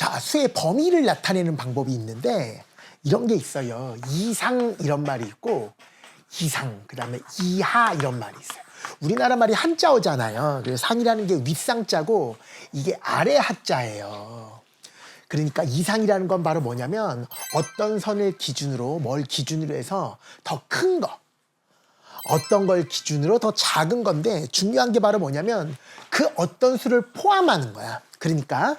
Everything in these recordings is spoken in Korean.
자, 수의 범위를 나타내는 방법이 있는데 이런 게 있어요. 이상 이런 말이 있고 이상 그다음에 이하 이런 말이 있어요. 우리나라 말이 한자어잖아요. 그래서 상이라는 게 윗상자고 이게 아래 하자예요. 그러니까 이상이라는 건 바로 뭐냐면 어떤 선을 기준으로 뭘 기준으로 해서 더 큰 거. 어떤 걸 기준으로 더 작은 건데 중요한 게 바로 뭐냐면 그 어떤 수를 포함하는 거야. 그러니까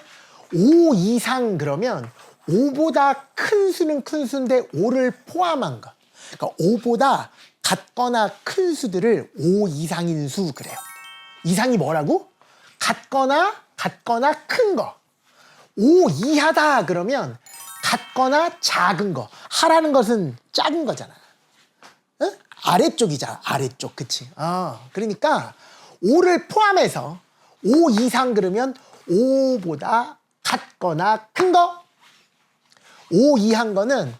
5 이상 그러면 5보다 큰 수는 큰 수인데 5를 포함한 거. 그러니까 5보다 같거나 큰 수들을 5 이상인 수 그래요. 이상이 뭐라고? 같거나 같거나 큰 거. 5 이하다 그러면 같거나 작은 거. 하라는 것은 작은 거잖아. 응? 아래쪽이잖아. 아래쪽. 그치? 어, 그러니까 5를 포함해서 5 이상 그러면 5보다 같거나 큰 거. 5 이한 거는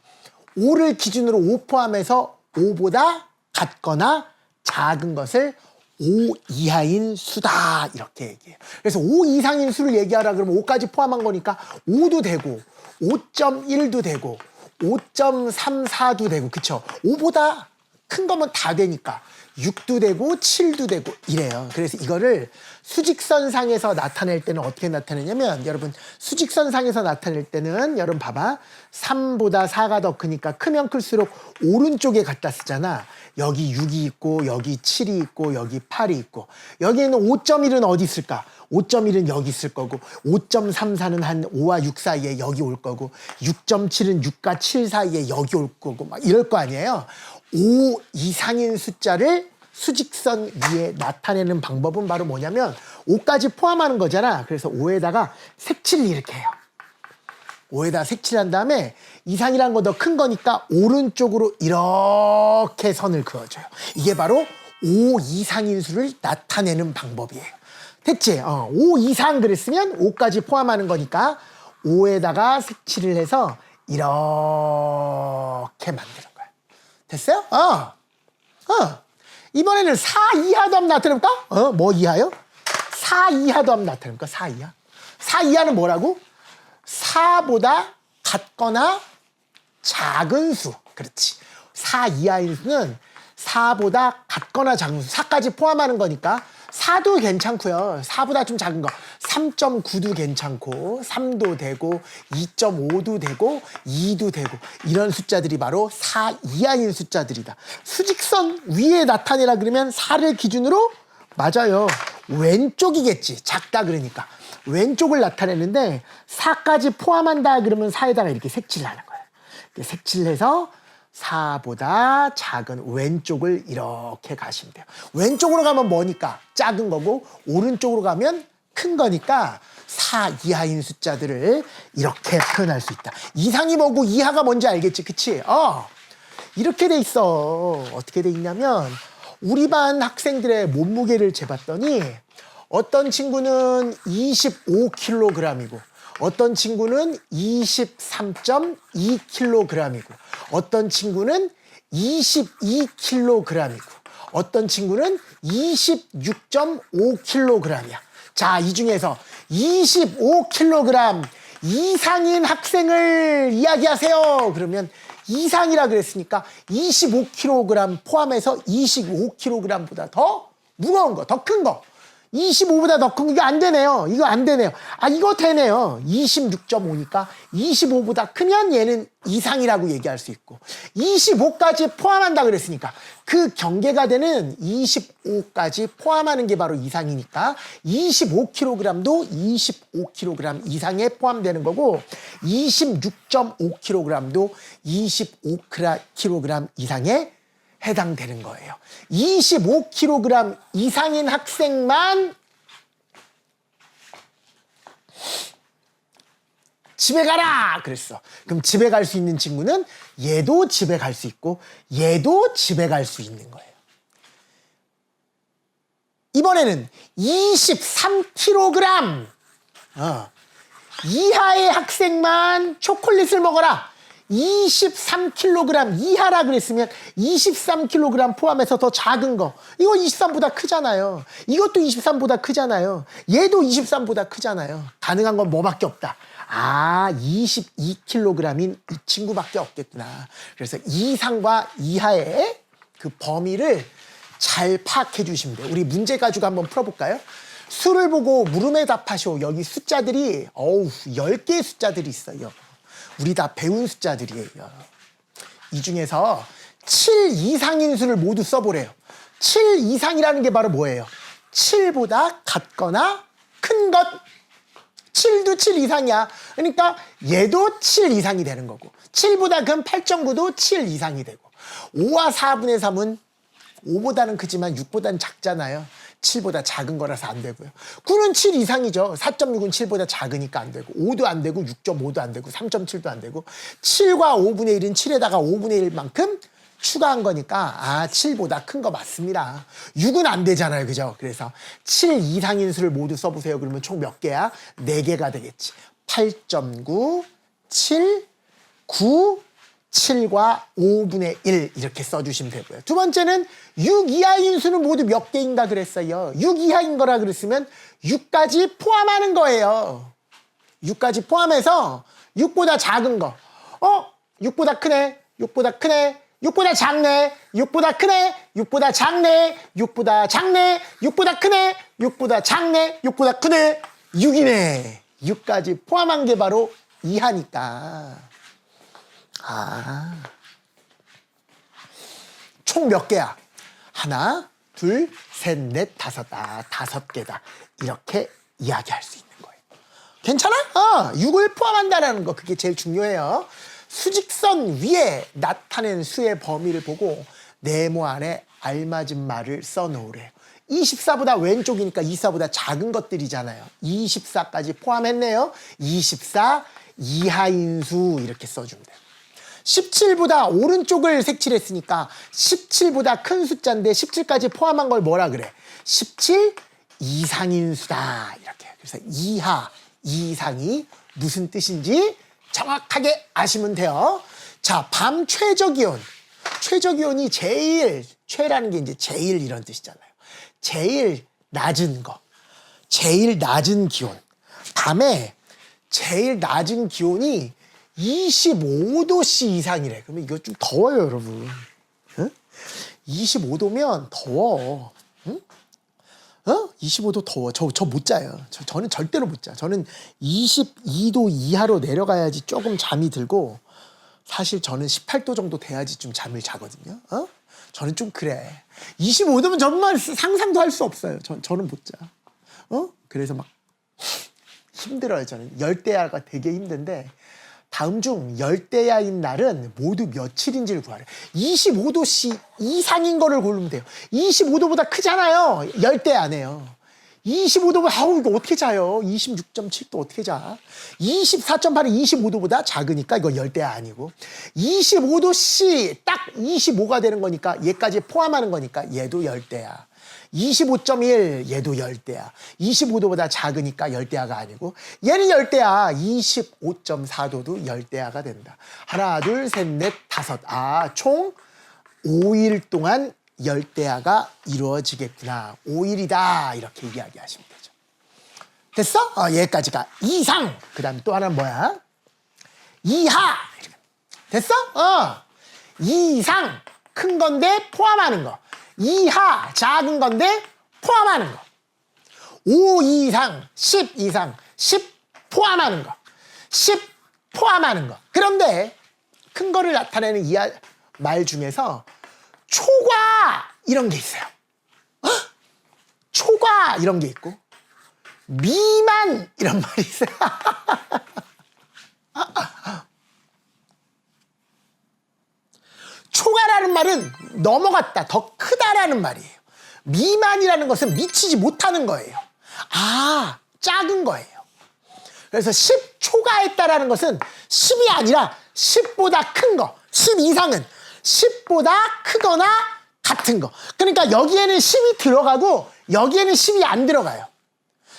5를 기준으로 5 포함해서 5보다 같거나 작은 것을 5 이하인 수다 이렇게 얘기해요. 그래서 5 이상인 수를 얘기하라 그러면 5까지 포함한 거니까 5도 되고 5.1도 되고 5.34도 되고 그쵸? 5보다 큰 거면 다 되니까 6도 되고 7도 되고 이래요. 그래서 이거를 수직선상에서 나타낼 때는 어떻게 나타내냐면 여러분 수직선상에서 나타낼 때는 여러분 봐봐 3보다 4가 더 크니까 크면 클수록 오른쪽에 갖다 쓰잖아. 여기 6이 있고 여기 7이 있고 여기 8이 있고 여기에는 5.1은 어디 있을까? 5.1은 여기 있을 거고 5.34는 한 5와 6 사이에 여기 올 거고 6.7은 6과 7 사이에 여기 올 거고 막 이럴 거 아니에요. 5 이상인 숫자를 수직선 위에 나타내는 방법은 바로 뭐냐면 5까지 포함하는 거잖아. 그래서 5에다가 색칠을 이렇게 해요. 5에다 색칠한 다음에 이상이란 거더큰 거니까 오른쪽으로 이렇게 선을 그어줘요. 이게 바로 5 이상인 수를 나타내는 방법이에요. 됐지? 어, 5 이상 그랬으면 5까지 포함하는 거니까 5에다가 색칠을 해서 이렇게 거야. 됐어요? 어. 어. 이번에는 4 이하도 한번 나타내볼까? 어, 뭐 이하요? 4 이하도 한번 나타내볼까? 4 이하. 4 이하는 뭐라고? 4보다 같거나 작은 수. 그렇지. 4 이하인 수는 4보다 같거나 작은 수. 4까지 포함하는 거니까 4도 괜찮고요. 4보다 좀 작은 거. 3.9도 괜찮고 3도 되고 2.5도 되고 2도 되고 이런 숫자들이 바로 4 이하인 숫자들이다. 수직선 위에 나타내라 그러면 4를 기준으로 맞아요. 왼쪽이겠지. 작다 그러니까. 왼쪽을 나타내는데 4까지 포함한다 그러면 4에다가 이렇게 색칠을 하는 거예요. 색칠해서 4보다 작은 왼쪽을 이렇게 가시면 돼요. 왼쪽으로 가면 뭐니까 작은 거고 오른쪽으로 가면 큰 거니까 4 이하인 숫자들을 이렇게 표현할 수 있다. 이상이 뭐고 이하가 뭔지 알겠지? 그치? 어. 이렇게 돼 있어. 어떻게 돼 있냐면 우리 반 학생들의 몸무게를 재봤더니 어떤 친구는 25kg이고 어떤 친구는 23.2kg이고 어떤 친구는 22kg이고 어떤 친구는 26.5kg이야. 자, 이 중에서 25kg 이상인 학생을 이야기하세요. 그러면 이상이라 그랬으니까 25kg 포함해서 25kg보다 더 무거운 거, 더 큰 거. 25보다 더큰 거, 이거 안 되네요. 이거 안 되네요. 아, 이거 되네요. 26.5니까 25보다 크면 얘는 이상이라고 얘기할 수 있고, 25까지 포함한다 그랬으니까 그 경계가 되는 25까지 포함하는 게 바로 이상이니까 25kg도 25kg 이상에 포함되는 거고, 26.5kg도 25kg 이상에 해당되는 거예요. 25kg 이상인 학생만 집에 가라! 그랬어. 그럼 집에 갈 수 있는 친구는 얘도 집에 갈 수 있고 얘도 집에 갈 수 있는 거예요. 이번에는 23kg 어. 이하의 학생만 초콜릿을 먹어라. 23kg 이하라 그랬으면 23kg 포함해서 더 작은 거. 이거 23보다 크잖아요. 이것도 23보다 크잖아요. 얘도 23보다 크잖아요. 가능한 건 뭐밖에 없다. 아, 22kg인 이 친구밖에 없겠구나. 그래서 이상과 이하의 그 범위를 잘 파악해 주시면 돼요. 우리 문제 가지고 한번 풀어볼까요? 수를 보고 물음에 답하시오. 여기 숫자들이, 어우, 10개의 숫자들이 있어요. 우리 다 배운 숫자들이에요. 이 중에서 7 이상인 수를 모두 써보래요. 7 이상이라는 게 바로 뭐예요? 7보다 같거나 큰 것. 7도 7 이상이야. 그러니까 얘도 7 이상이 되는 거고. 7보다 큰 8.9도 7 이상이 되고. 5와 4분의 3은 5보다는 크지만 6보다는 작잖아요. 7보다 작은 거라서 안 되고요. 9는 7 이상이죠. 4.6은 7보다 작으니까 안 되고 5도 안 되고 6.5도 안 되고 3.7도 안 되고 7과 5분의 1은 7에다가 5분의 1만큼 추가한 거니까 아 7보다 큰 거 맞습니다. 6은 안 되잖아요. 그죠? 그래서 7 이상인 수를 모두 써보세요. 그러면 총 몇 개야? 4개가 되겠지. 8.9, 7, 9, 7과 5분의 1 이렇게 써주시면 되고요. 두 번째는 6 이하인 수는 모두 몇 개인가 그랬어요. 6 이하인 거라 그랬으면 6까지 포함하는 거예요. 6까지 포함해서 6보다 작은 거. 어? 6보다 크네. 6보다 크네. 6보다 작네. 6보다 크네. 6보다 작네. 6보다 작네. 6보다 크네. 6보다 작네. 6보다 크네. 6이네. 6까지 포함한 게 바로 이하니까. 아. 총 몇 개야? 하나, 둘, 셋, 넷, 다섯. 아, 다섯 개다. 이렇게 이야기할 수 있는 거예요. 괜찮아? 어, 6을 포함한다라는 거. 그게 제일 중요해요. 수직선 위에 나타낸 수의 범위를 보고 네모 안에 알맞은 말을 써 놓으래요. 24보다 왼쪽이니까 24보다 작은 것들이잖아요. 24까지 포함했네요. 24 이하인 수 이렇게 써주면 돼요. 17보다 오른쪽을 색칠했으니까 17보다 큰 숫자인데 17까지 포함한 걸 뭐라 그래? 17 이상인 수다. 이렇게. 그래서 이하, 이상이 무슨 뜻인지 정확하게 아시면 돼요. 자, 밤 최저 기온. 최저 기온이 제일, 최라는 게 이제 제일 이런 뜻이잖아요. 제일 낮은 거. 제일 낮은 기온. 밤에 제일 낮은 기온이 25도씨 이상이래. 그러면 이거 좀 더워요, 여러분. 응? 25도면 더워. 응? 어? 25도 더워. 저, 저 못 자요. 저, 저는 절대로 못 자. 저는 22도 이하로 내려가야지 조금 잠이 들고, 사실 저는 18도 정도 돼야지 좀 잠을 자거든요. 어? 저는 좀 그래. 25도면 정말 상상도 할 수 없어요. 저, 저는 못 자. 어? 그래서 막 힘들어요, 저는. 열대야가 되게 힘든데, 다음 중 열대야인 날은 모두 며칠인지를 구하래. 25도씨 이상인 거를 고르면 돼요. 25도보다 크잖아요. 열대야네요. 25도보다, 아우, 이거 어떻게 자요? 26.7도 어떻게 자? 24.8은 25도보다 작으니까 이거 열대야 아니고. 25도씨 딱 25가 되는 거니까 얘까지 포함하는 거니까 얘도 열대야. 25.1 얘도 열대야. 25도보다 작으니까 열대야가 아니고 얘는 열대야. 25.4도도 열대야가 된다. 하나, 둘, 셋, 넷, 다섯. 아, 총 5일 동안 열대야가 이루어지겠구나. 5일이다. 이렇게 이야기하시면 되죠. 됐어? 어, 여기까지가 이상. 그 다음에 또 하나는 뭐야? 이하. 됐어? 어. 이상. 큰 건데 포함하는 거. 이하. 작은 건데 포함하는 거. 5 이상, 10 이상, 10 포함하는 거. 10 포함하는 거. 그런데 큰 거를 나타내는 이말 중에서 초과 이런 게 있어요. 어? 초과 이런 게 있고 미만 이런 말이 있어요. 초과라는 말은 넘어갔다, 더 크다라는 말이에요. 미만이라는 것은 미치지 못하는 거예요. 아, 작은 거예요. 그래서 10 초과했다라는 것은 10이 아니라 10보다 큰 거, 10 이상은 10보다 크거나 같은 거. 그러니까 여기에는 10이 들어가고 여기에는 10이 안 들어가요.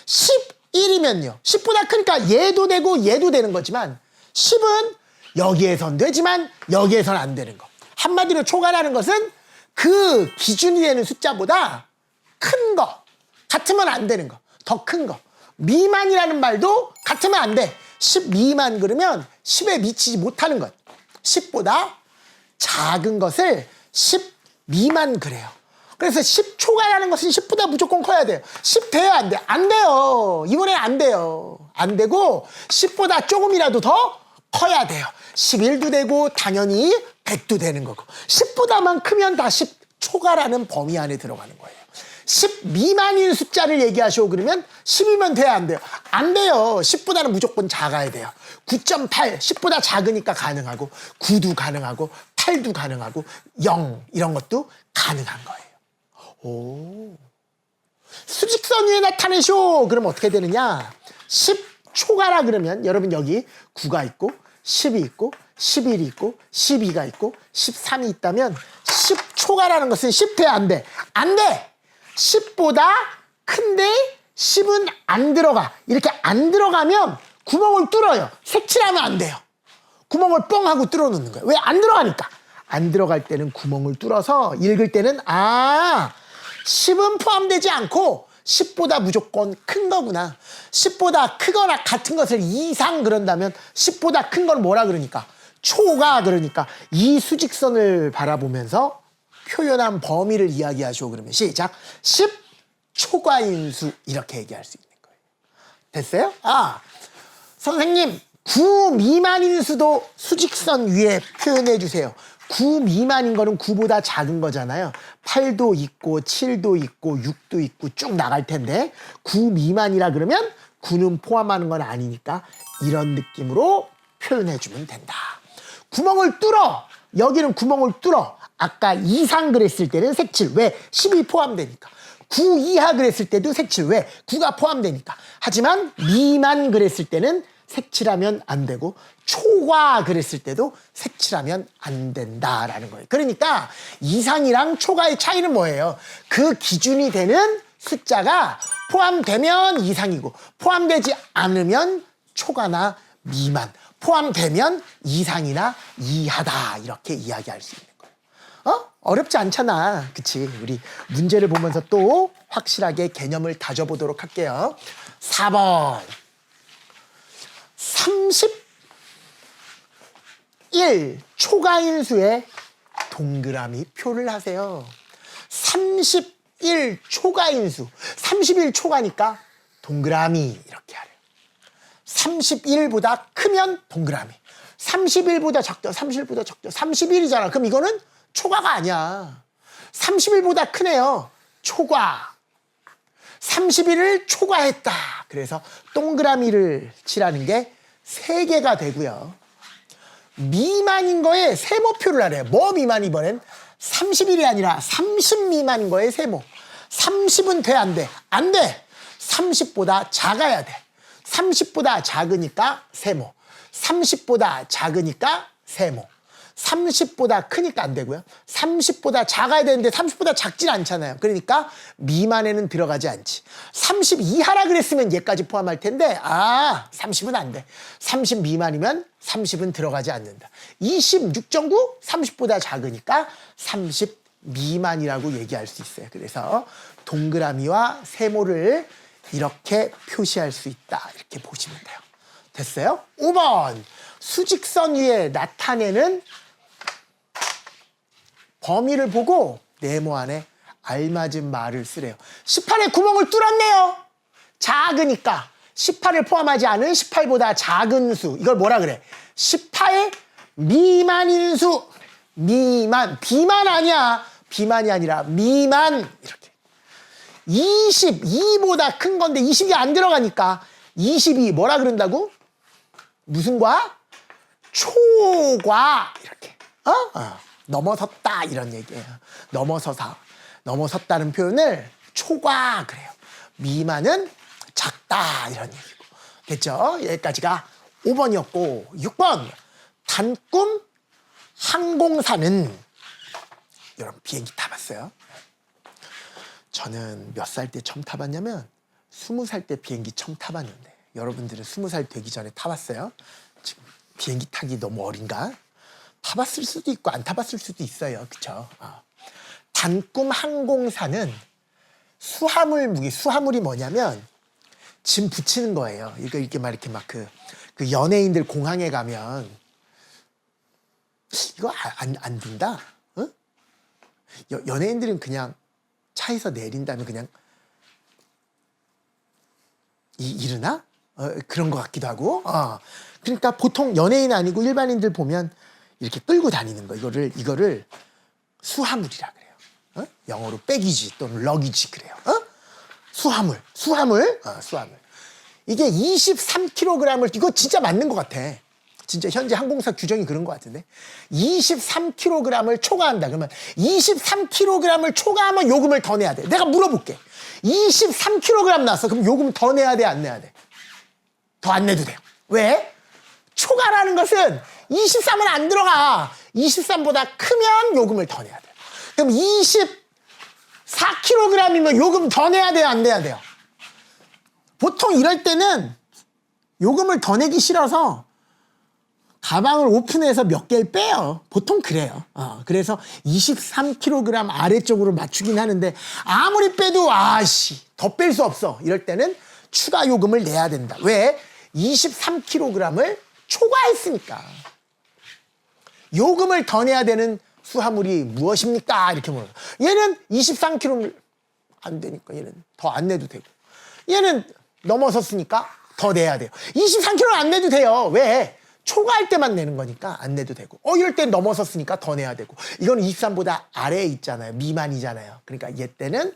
11이면요. 10보다 크니까 얘도 되고 얘도 되는 거지만 10은 여기에선 되지만 여기에선 안 되는 거. 한마디로 초과라는 것은 그 기준이 되는 숫자보다 큰 거, 같으면 안 되는 거, 더 큰 거. 미만이라는 말도 같으면 안 돼. 10 미만 그러면 10에 미치지 못하는 것. 10보다 작은 것을 10 미만 그래요. 그래서 10 초과라는 것은 10보다 무조건 커야 돼요. 10 돼요, 안 돼? 안 돼요. 이번에 안 돼요. 안 되고 10보다 조금이라도 더 커야 돼요. 11도 되고 당연히 100도 되는 거고 10보다만 크면 다 10 초과라는 범위 안에 들어가는 거예요. 10 미만인 숫자를 얘기하시오 그러면 10이면 돼야 안 돼요. 안 돼요. 10보다는 무조건 작아야 돼요. 9.8 10보다 작으니까 가능하고 9도 가능하고 8도 가능하고 0 이런 것도 가능한 거예요. 오. 수직선 위에 나타내쇼. 그럼 어떻게 되느냐? 10 초과라 그러면 여러분 여기 9가 있고 10이 있고 11이 있고 12가 있고 13이 있다면 10 초과라는 것은 10 돼, 안 돼? 안 돼! 10보다 큰데 10은 안 들어가. 이렇게 안 들어가면 구멍을 뚫어요. 색칠하면 안 돼요. 구멍을 뻥 하고 뚫어 놓는 거예요. 왜 안 들어가니까? 안 들어갈 때는 구멍을 뚫어서 읽을 때는 아 10은 포함되지 않고 10보다 무조건 큰 거구나. 10보다 크거나 같은 것을 이상 그런다면 10보다 큰 걸 뭐라 그러니까 초가 그러니까 이 수직선을 바라보면서 표현한 범위를 이야기하시오 그러면 시작 10 초과인수 이렇게 얘기할 수 있는 거예요. 됐어요? 아 선생님 9 미만인 수도 수직선 위에 표현해 주세요. 9 미만인 거는 9보다 작은 거잖아요. 8도 있고 7도 있고 6도 있고 쭉 나갈 텐데 9 미만이라 그러면 9는 포함하는 건 아니니까 이런 느낌으로 표현해 주면 된다. 구멍을 뚫어. 여기는 구멍을 뚫어. 아까 이상 그랬을 때는 색칠. 왜? 10이 포함되니까. 9 이하 그랬을 때도 색칠. 왜? 9가 포함되니까. 하지만 미만 그랬을 때는 색칠하면 안 되고 초과 그랬을 때도 색칠하면 안 된다라는 거예요. 그러니까 이상이랑 초과의 차이는 뭐예요? 그 기준이 되는 숫자가 포함되면 이상이고 포함되지 않으면 초과나 미만, 포함되면 이상이나 이하다 이렇게 이야기할 수 있는 거예요. 어? 어렵지 않잖아. 그치? 우리 문제를 보면서 또 확실하게 개념을 다져보도록 할게요. 4번. 31 초가인수에 동그라미 표를 하세요. 31 초가인수. 31 초가니까 동그라미 이렇게 하래요. 31보다 크면 동그라미. 31보다 작다. 31보다 작다. 31이잖아. 그럼 이거는 초과가 아니야. 31보다 크네요. 초과. 31을 초과했다. 그래서 동그라미를 칠하는 게 세개가 되고요. 미만인 거에 세모표를 하래요. 뭐 미만 이번엔? 30일이 아니라 30 미만인 거에 세모. 30은 돼, 안 돼? 안 돼! 30보다 작아야 돼. 30보다 작으니까 세모. 30보다 작으니까 세모. 30보다 크니까 안 되고요. 30보다 작아야 되는데 30보다 작진 않잖아요. 그러니까 미만에는 들어가지 않지. 30 이하라 그랬으면 얘까지 포함할 텐데 아 30은 안 돼. 30 미만이면 30은 들어가지 않는다. 26.9 30보다 작으니까 30 미만이라고 얘기할 수 있어요. 그래서 동그라미와 세모를 이렇게 표시할 수 있다. 이렇게 보시면 돼요. 됐어요? 5번 수직선 위에 나타내는 범위를 보고 네모 안에 알맞은 말을 쓰래요. 18에 구멍을 뚫었네요. 작으니까 18을 포함하지 않은 18보다 작은 수. 이걸 뭐라 그래? 18 미만인 수. 미만. 비만 아니야. 비만이 아니라 미만. 이렇게. 22보다 큰 건데 20이 안 들어가니까 22 뭐라 그런다고? 무슨 과? 초과 이렇게 어? 어. 넘어섰다 이런 얘기예요. 넘어서서 넘어섰다는 표현을 초과 그래요. 미만은 작다 이런 얘기고 됐죠? 여기까지가 5번이었고 6번 단꿈 항공사는 여러분 비행기 타봤어요? 저는 몇 살 때 처음 타봤냐면 스무 살때 비행기 처음 타봤는데 여러분들은 스무 살 되기 전에 타봤어요? 지금 비행기 타기 너무 어린가? 타봤을 수도 있고 안 타봤을 수도 있어요. 그쵸? 어. 단꿈 항공사는 수화물 무기, 수화물이 뭐냐면 짐 붙이는 거예요. 이거 이렇게 막 이렇게 막 그 그 연예인들 공항에 가면 이거 아, 안, 안 든다? 어? 여, 연예인들은 그냥 차에서 내린 다음에 그냥 이, 일어나? 어, 그런 것 같기도 하고. 어. 그러니까 보통 연예인 아니고 일반인들 보면 이렇게 끌고 다니는 거. 이거를, 이거를 수화물이라 그래요. 어? 영어로 백이지 또는 러기지 그래요. 어? 수화물, 수화물, 어, 수화물. 이게 23kg을 이거 진짜 맞는 것 같아. 진짜 현재 항공사 규정이 그런 것 같은데 23kg을 초과한다. 그러면 23kg을 초과하면 요금을 더 내야 돼. 내가 물어볼게. 23kg 나왔어. 그럼 요금 더 내야 돼, 안 내야 돼? 더 안 내도 돼요. 왜? 초과라는 것은 23은 안 들어가. 23보다 크면 요금을 더 내야 돼. 그럼 24kg이면 요금 더 내야 돼요, 안 내야 돼요? 보통 이럴 때는 요금을 더 내기 싫어서 가방을 오픈해서 몇 개를 빼요. 보통 그래요. 어, 그래서 23kg 아래쪽으로 맞추긴 하는데 아무리 빼도 아씨 더 뺄 수 없어. 이럴 때는 추가 요금을 내야 된다. 왜? 23kg을 초과했으니까. 요금을 더 내야 되는 수화물이 무엇입니까? 이렇게 물어요. 얘는 23kg 안 되니까 얘는 더 안 내도 되고. 얘는 넘어섰으니까 더 내야 돼요. 23kg 안 내도 돼요. 왜? 초과할 때만 내는 거니까 안 내도 되고. 어, 이럴 땐 넘어섰으니까 더 내야 되고. 이거는 23보다 아래에 있잖아요. 미만이잖아요. 그러니까 얘 때는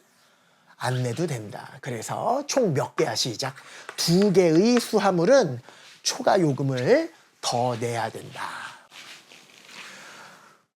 안 내도 된다. 그래서 총 몇 개야 시작. 두 개의 수화물은 초과 요금을 더 내야 된다.